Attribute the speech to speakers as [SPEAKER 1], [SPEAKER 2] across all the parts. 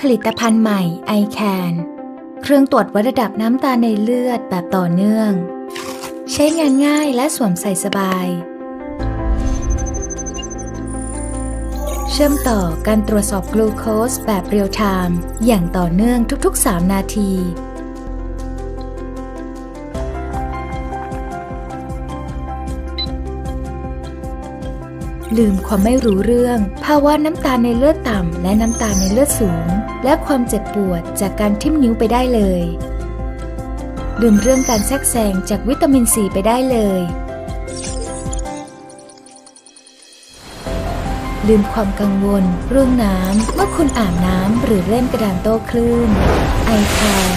[SPEAKER 1] ผลิตภัณฑ์ใหม่ i c a n เครื่องตรวจวัดระดับน้ำตาลในเลือดแบบต่อเนื่อง ใช้งานง่ายและสวมใส่สบาย เชื่อมต่อการตรวจสอบกลูโคสแบบเรียลไทม์อย่างต่อเนื่องทุกๆ 3 นาที ลืมความไม่รู้เรื่อง ภาวะน้ำตาลในเลือดต่ำและน้ำตาลในเลือดสูง และความเจ็บปวดจากการทิ่มนิ้วไปได้เลย ลืมเรื่องการแทรกแซงจากวิตามินซีไปได้เลย ลืมความกังวล เรื่องน้ำเมื่อคุณอาบน้ำหรือเล่นกระดานโต้คลื่น ไอแคน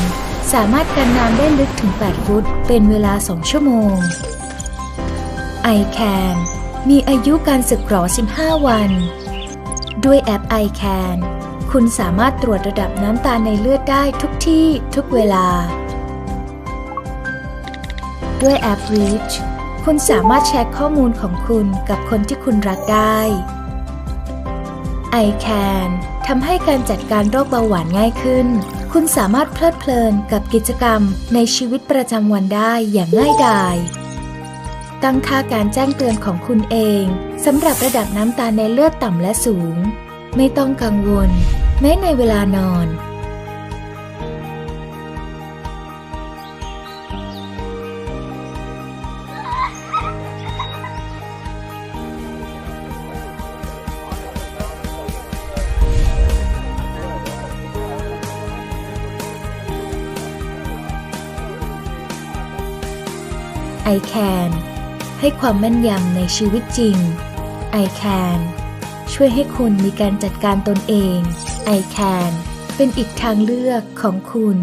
[SPEAKER 1] สามารถกันน้ำได้ลึกถึง 8 ฟุต เป็นเวลา 2 ชั่วโมง ไอแคน มีอายุการสึกหรอ 15 วัน ด้วยแอป i c a n คุณสามารถตรวจระดับน้ำตาลในเลือดได้ทุกที่ทุกเวลา ด้วยแอป Reach คุณสามารถแชร์ข้อมูลของคุณกับคนที่คุณรักได้ i c a n ทำให้การจัดการโรคเบาหวานง่ายขึ้น คุณสามารถเพลิดเพลินกับกิจกรรมในชีวิตประจำวันได้อย่างง่ายดาย ตั้งค่าการแจ้งเตือนของคุณเองสำหรับระดับน้ำตาลในเลือดต่ำและสูง ไม่ต้องกังวล แม้ในเวลานอน i can ให้ความแม่นยำในชีวิตจริง i can ช่วยให้คุณมีการจัดการตนเอง i can เป็นอีกทางเลือกของคุณ